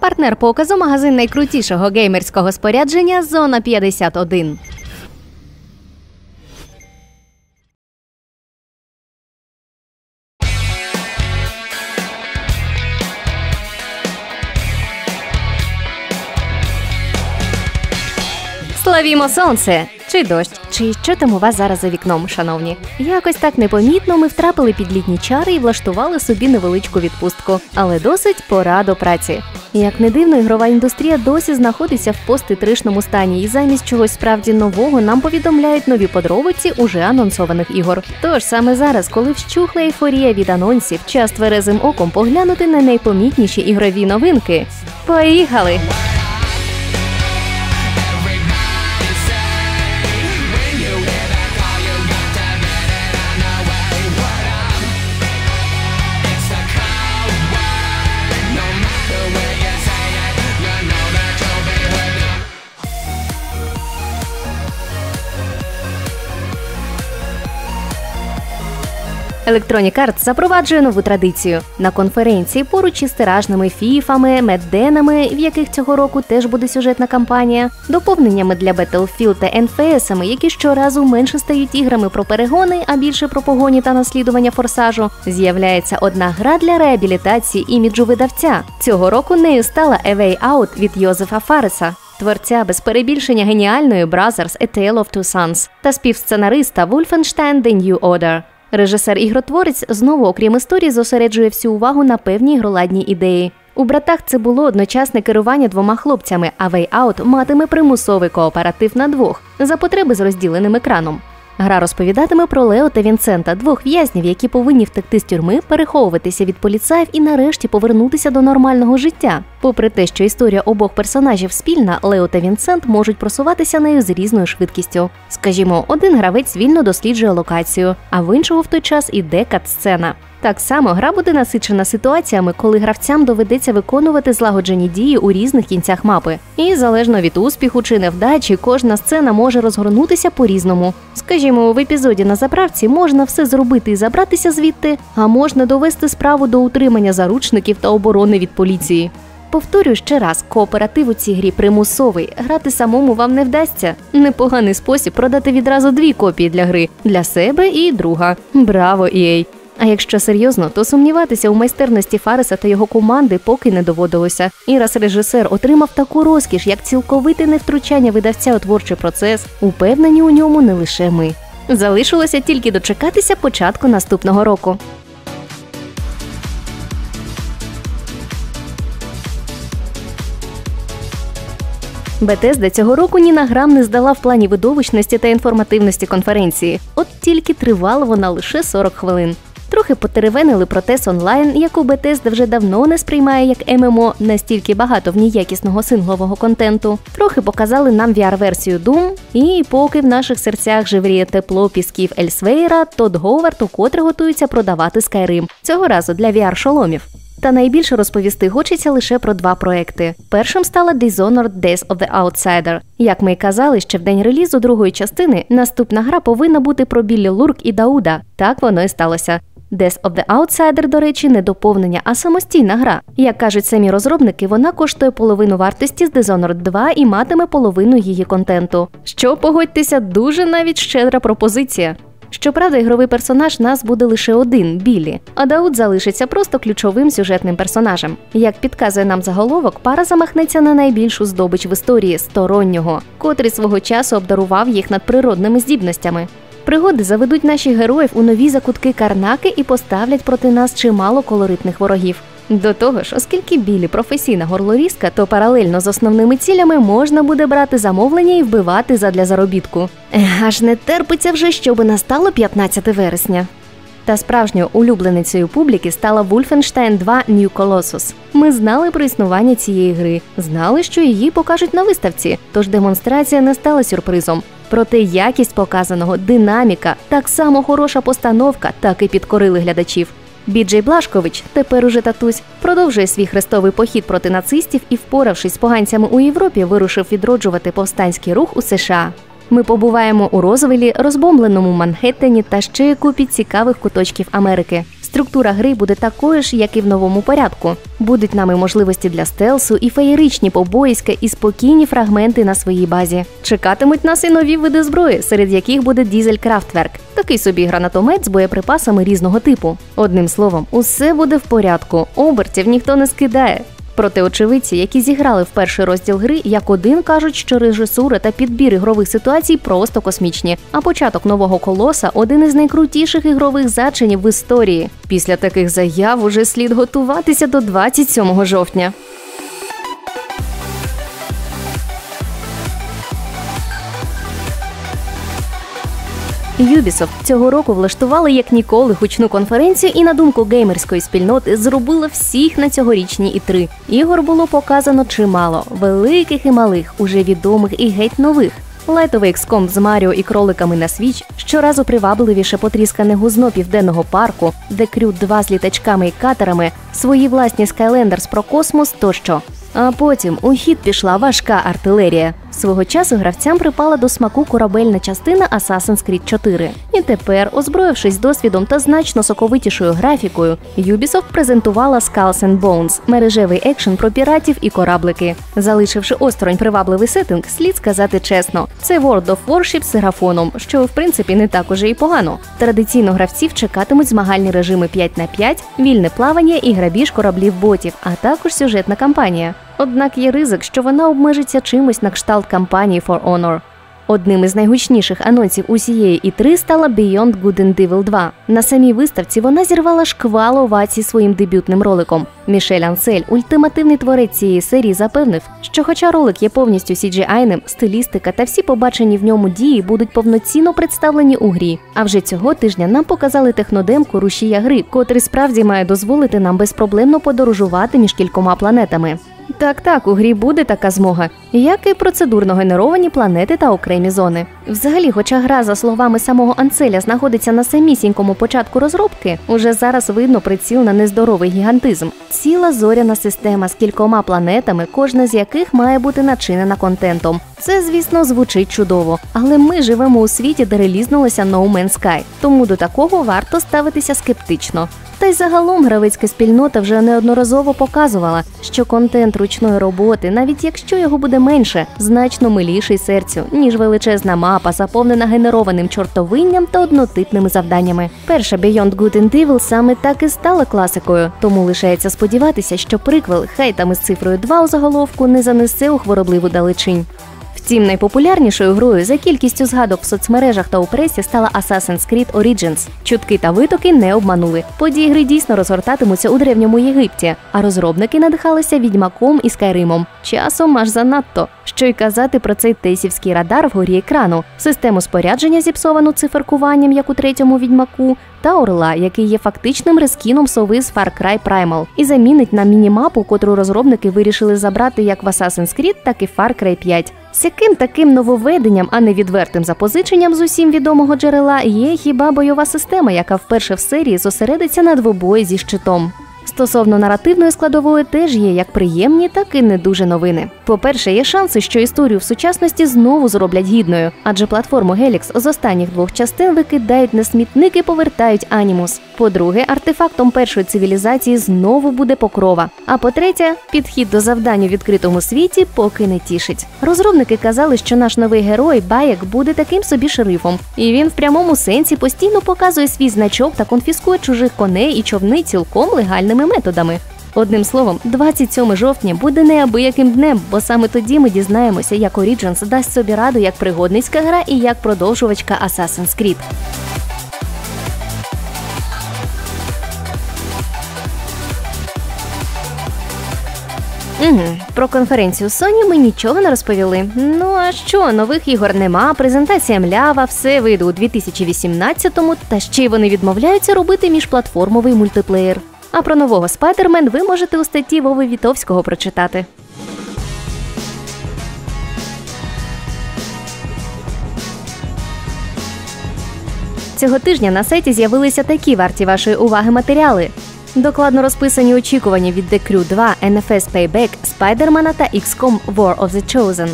Партнер показу магазин найкрутішого геймерського спорядження Зона 51. Славімо сонце! Чи дощ, чи що там у вас зараз за вікном, шановні? Якось так непомітно ми втрапили під літні чари і влаштували собі невеличку відпустку, але досить пора до праці. Як не дивно, ігрова індустрія досі знаходиться в поститришному стані, і замість чогось справді нового нам повідомляють нові подробиці уже анонсованих ігор. Тож саме зараз, коли вщухла ейфорія від анонсів, час тверезим оком поглянути на найпомітніші ігрові новинки. Поїхали! Electronic Arts запроваджує нову традицію на конференції поруч із тиражними фіфами, медденами, в яких цього року теж буде сюжетна кампанія, доповненнями для Battlefield та NFS, які щоразу менше стають іграми про перегони, а більше про погоні та наслідування форсажу. З'являється одна гра для реабілітації іміджу видавця. Цього року нею стала A Way Out від Йозефа Фареса. Творця без перебільшення геніальної Brothers A Tale of Two Sons та співсценариста Wolfenstein The New Order. Режисер-ігротворець знову, окрім історії, зосереджує всю увагу на певній ігроладній ідеї. У братах це було одночасне керування двома хлопцями, а Way Out матиме примусовий кооператив на двох за потреби з розділеним екраном. Гра розповідатиме про Лео та Вінсента, двох в'язнів, які повинні втекти з тюрми, переховуватися від поліцаїв і нарешті повернутися до нормального життя. Попри те, що історія обох персонажів спільна, Лео та Вінсент можуть просуватися нею з різною швидкістю. Скажімо, один гравець вільно досліджує локацію, а в іншого в той час іде кат-сцена. Так само гра буде насичена ситуаціями, коли гравцям доведеться виконувати злагоджені дії у різних кінцях мапи. І залежно від успіху чи невдачі, кожна сцена може розгорнутися по-різному. Скажімо, в епізоді на заправці можна все зробити і забратися звідти, а можна довести справу до утримання заручників та оборони від поліції. Повторюю ще раз, кооператив у цій грі примусовий. Грати самому вам не вдасться. Непоганий спосіб продати відразу дві копії для гри для себе і друга. Браво, EA! А якщо серйозно, то сумніватися у майстерності Фареса та його команди поки не доводилося. І раз режисер отримав таку розкіш, як цілковите невтручання видавця у творчий процес, упевнені у ньому не лише ми. Залишилося тільки дочекатися початку наступного року. Bethesda цього року ні на грам не здала в плані видовищності та інформативності конференції. От тільки тривала вона лише 40 хвилин. Трохи потеревенили про TES онлайн, яку Bethesda вже давно не сприймає як ММО, настільки багато в ній якісного синглового контенту. Трохи показали нам VR-версію Doom, і поки в наших серцях живріє тепло пісків Ельсвейра, Тодд Говард укотре готується продавати Skyrim. Цього разу для VR-шоломів. Та найбільше розповісти хочеться лише про два проекти. Першим стала Dishonored Days of the Outsider. Як ми й казали, ще в день релізу другої частини наступна гра повинна бути про Біллі Лурк і Дауда. Так воно і сталося. Death of the Outsider, до речі, не доповнення, а самостійна гра. Як кажуть самі розробники, вона коштує половину вартості з Dishonored 2 і матиме половину її контенту. Що погодьтеся, дуже навіть щедра пропозиція. Щоправда, ігровий персонаж нас буде лише один білі, а Дауд залишиться просто ключовим сюжетним персонажем. Як підказує нам заголовок, пара замахнеться на найбільшу здобич в історії стороннього, котрий свого часу обдарував їх надприродними здібностями. Пригоди заведуть наших героїв у нові закутки Карнаки і поставлять проти нас чимало колоритних ворогів. До того ж, оскільки білі професійна горлорізка, то паралельно з основними цілями можна буде брати замовлення і вбивати задля заробітку. Аж не терпиться вже, щоби настало 15 вересня. Та справжньою улюбленицею публіки стала Wolfenstein 2 New Colossus. Ми знали про існування цієї гри, знали, що її покажуть на виставці, тож демонстрація не стала сюрпризом. Проте якість показаного, динаміка, так само хороша постановка, так і підкорили глядачів. Біджей Блашкович, тепер уже татусь, продовжує свій хрестовий похід проти нацистів і, впоравшись з поганцями у Європі, вирушив відроджувати повстанський рух у США. Ми побуваємо у Розвелі, розбомбленому Манхеттені та ще купі цікавих куточків Америки. Структура гри буде такою ж, як і в новому порядку. Будуть нами можливості для стелсу і феєричні побоїська і спокійні фрагменти на своїй базі. Чекатимуть нас і нові види зброї, серед яких буде дізель Крафтверк, такий собі гранатомет з боєприпасами різного типу. Одним словом, усе буде в порядку. Обертів ніхто не скидає. Проте очевидці, які зіграли в перший розділ гри, як один кажуть, що режисура та підбір ігрових ситуацій просто космічні. А початок нового колоса один із найкрутіших ігрових зачинів в історії. Після таких заяв уже слід готуватися до 27 жовтня. Ubisoft цього року влаштували як ніколи гучну конференцію, і на думку геймерської спільноти зробила всіх на цьогорічній І3. Ігор було показано чимало великих і малих, уже відомих і геть нових. Лайтовий XCOM з Маріо і кроликами на свіч щоразу привабливіше потріскане гузно південного парку, де крют 2 з літачками і катерами, свої власні Skylanders про космос тощо. А потім у хід пішла важка артилерія. Свого часу гравцям припала до смаку корабельна частина Assassin's Creed 4. І тепер, озброївшись досвідом та значно соковитішою графікою, Ubisoft презентувала Skulls and Bones – мережевий екшен про піратів і кораблики. Залишивши осторонь привабливий сеттинг, слід сказати чесно, це World of Warship з графоном, що в принципі не так уже і погано. Традиційно гравців чекатимуть змагальні режими 5 на 5, вільне плавання і грабіж кораблів ботів, а також сюжетна кампанія. Однак є ризик, що вона обмежиться чимось на кшталт кампанії For Honor. Одним із найгучніших анонсів усієї і 3 стала Beyond Good and Evil 2. На самій виставці вона зірвала шквал овацій своїм дебютним роликом. Мішель Ансель, ультимативний творець цієї серії, запевнив, що, хоча ролик є повністю CGI-ним, стилістика та всі побачені в ньому дії будуть повноцінно представлені у грі. А вже цього тижня нам показали технодемку рушія гри, котрий справді має дозволити нам безпроблемно подорожувати між кількома планетами. Так, так, у грі буде така змога, як і процедурно генеровані планети та окремі зони. Взагалі, хоча гра, за словами самого Анцеля, знаходиться на самісінькому початку розробки, уже зараз видно приціл на нездоровий гігантизм. Ціла зоряна система з кількома планетами, кожна з яких має бути начинена контентом. Це, звісно, звучить чудово, але ми живемо у світі, де релізнулося No Man's Sky, тому до такого варто ставитися скептично. Та й загалом гравецька спільнота вже неодноразово показувала, що контент ручної роботи, навіть якщо його буде менше, значно миліший серцю, ніж величезна мапа, заповнена генерованим чортовинням та однотипними завданнями. Перша Beyond Good and Evil саме так і стала класикою, тому лишається сподіватися, що приквел, хай там із цифрою 2 у заголовку не занесе у хворобливу далечінь. Втім, найпопулярнішою грою за кількістю згадок в соцмережах та у пресі стала Assassin's Creed Origins. Чутки та витоки не обманули. Події гри дійсно розгортатимуться у древньому Єгипті, а розробники надихалися відьмаком і скайримом. Часом аж занадто. Що й казати про цей тесівський радар вгорі екрану, систему спорядження зіпсовану циферкуванням, як у третьому відьмаку, та орла, який є фактичним рескіном сови з Far Cry Primal, і замінить на мінімапу, котру розробники вирішили забрати як в Assassin's Creed, так і Far Cry 5. З яким таким нововведенням, а не відвертим запозиченням з усім відомого джерела, є хіба бойова система, яка вперше в серії зосередиться на двобої зі щитом. Стосовно наративної складової теж є як приємні, так і не дуже новини. По-перше, є шанси, що історію в сучасності знову зроблять гідною, адже платформу Helix з останніх двох частин викидають на смітник і повертають анімус. По-друге, артефактом першої цивілізації знову буде покрова. А по-третє, підхід до завдань у відкритому світі поки не тішить. Розробники казали, що наш новий герой Баєк буде таким собі шерифом, і він в прямому сенсі постійно показує свій значок та конфіскує чужих коней і човни цілком легальними методами. Одним словом, 27 жовтня буде неабияким днем, бо саме тоді ми дізнаємося, як Origins дасть собі раду як пригодницька гра і як продовжувачка Assassin's Creed. Угу. Про конференцію Sony ми нічого не розповіли. Ну а що, нових ігор нема, презентація млява, все вийде у 2018-му, та ще й вони відмовляються робити міжплатформовий мультиплеєр. А про нового Спайдермен ви можете у статті Вови Вітовського прочитати. Цього тижня на сайті з'явилися такі варті вашої уваги матеріали. Докладно розписані очікування від The Crew 2, NFS Payback, Спайдермана та XCOM War of the Chosen.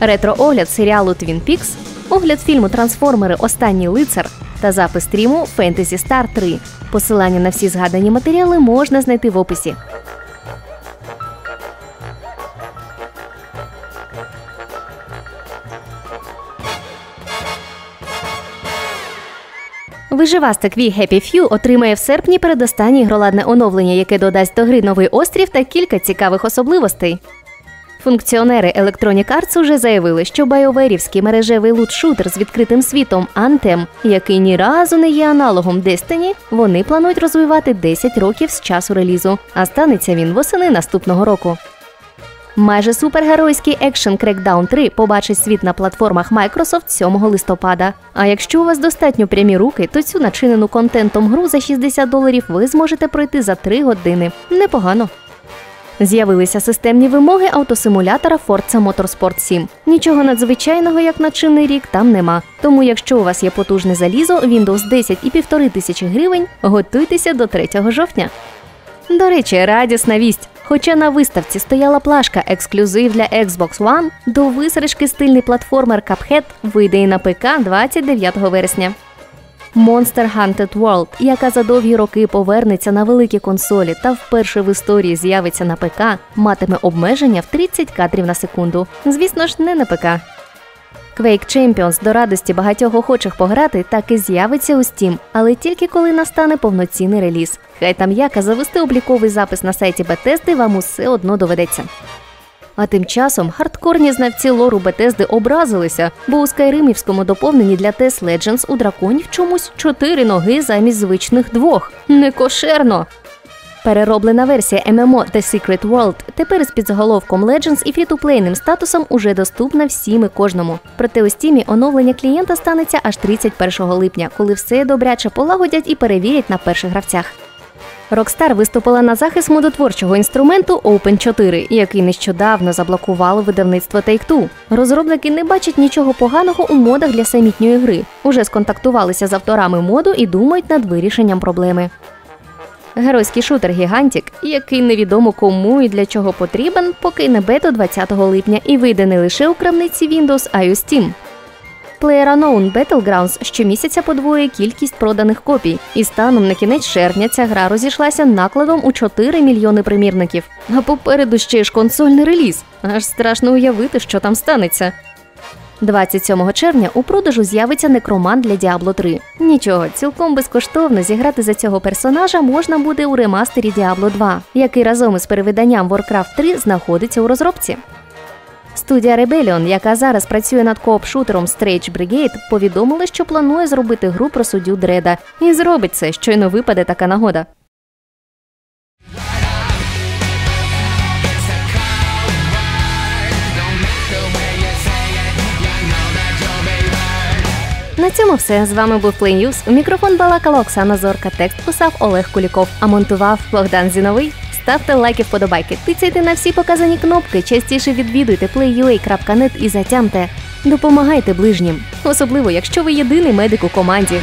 Ретро-огляд серіалу Twin Peaks, огляд фільму Трансформери Останній лицар, та запис стріму Fantasy Star 3. Посилання на всі згадані матеріали можна знайти в описі. Виживастик Wii Happy Few отримає в серпні передостаннє ігроладне оновлення, яке додасть до гри новий острів та кілька цікавих особливостей. Функціонери Electronic Arts уже заявили, що байоверівський мережевий лут-шутер з відкритим світом Anthem, який ні разу не є аналогом Destiny, вони планують розвивати 10 років з часу релізу, а станеться він восени наступного року. Майже супергеройський екшен Crackdown 3 побачить світ на платформах Microsoft 7 листопада. А якщо у вас достатньо прямі руки, то цю начинену контентом гру за 60 доларів ви зможете пройти за 3 години. Непогано. З'явилися системні вимоги автосимулятора Forza Motorsport 7. Нічого надзвичайного, як на чинний рік, там нема. Тому, якщо у вас є потужне залізо, Windows 10 і півтори тисячі гривень, готуйтеся до 3 жовтня. До речі, радісна вість. Хоча на виставці стояла плашка ексклюзив для Xbox One, до висрачки стильний платформер Cuphead вийде і на ПК 29 вересня. Monster Hunted World, яка за довгі роки повернеться на великі консолі та вперше в історії з'явиться на ПК, матиме обмеження в 30 кадрів на секунду. Звісно ж, не на ПК. Quake Champions до радості багатьох охочих пограти так і з'явиться у Steam, але тільки коли настане повноцінний реліз. Хай там яка завести обліковий запис на сайті Bethesda вам усе одно доведеться. А тим часом хардкорні знавці лору Бетезди образилися, бо у скайримівському доповненні для Test Legends у драконів чомусь чотири ноги замість звичних двох. Некошерно! Перероблена версія ММО The Secret World тепер з підзаголовком Legends і фрітуплейним статусом уже доступна всім і кожному. Проте у стімі оновлення клієнта станеться аж 31 липня, коли все добряче полагодять і перевірять на перших гравцях. Rockstar виступила на захист модотворчого інструменту Open 4, який нещодавно заблокувало видавництво Take-Two. Розробники не бачать нічого поганого у модах для самітньої гри. Уже сконтактувалися з авторами моду і думають над вирішенням проблеми. Геройський шутер Гігантік, який невідомо кому і для чого потрібен, покине бету 20 липня і вийде не лише у крамниці Windows, а й у Steam. PlayerUnknown Battlegrounds щомісяця подвоює кількість проданих копій, і станом на кінець червня ця гра розійшлася накладом у 4 мільйони примірників. А попереду ще ж консольний реліз. Аж страшно уявити, що там станеться. 27 червня у продажу з'явиться некроман для Diablo 3. Нічого, цілком безкоштовно зіграти за цього персонажа можна буде у ремастері Diablo 2, який разом із перевиданням Warcraft 3 знаходиться у розробці. Студія Rebellion, яка зараз працює над кооп-шутером Strange Brigade, повідомила, що планує зробити гру про суддю Дреда. І зробить це, щойно випаде така нагода. На цьому все. З вами був Play News. У мікрофон балакала Оксана Зорка. Текст писав Олег Куліков, а монтував Богдан Зіновий. Ставте лайки, вподобайки, тицяйте на всі показані кнопки, частіше відвідуйте playua.net і затямте. Допомагайте ближнім, особливо якщо ви єдиний медик у команді.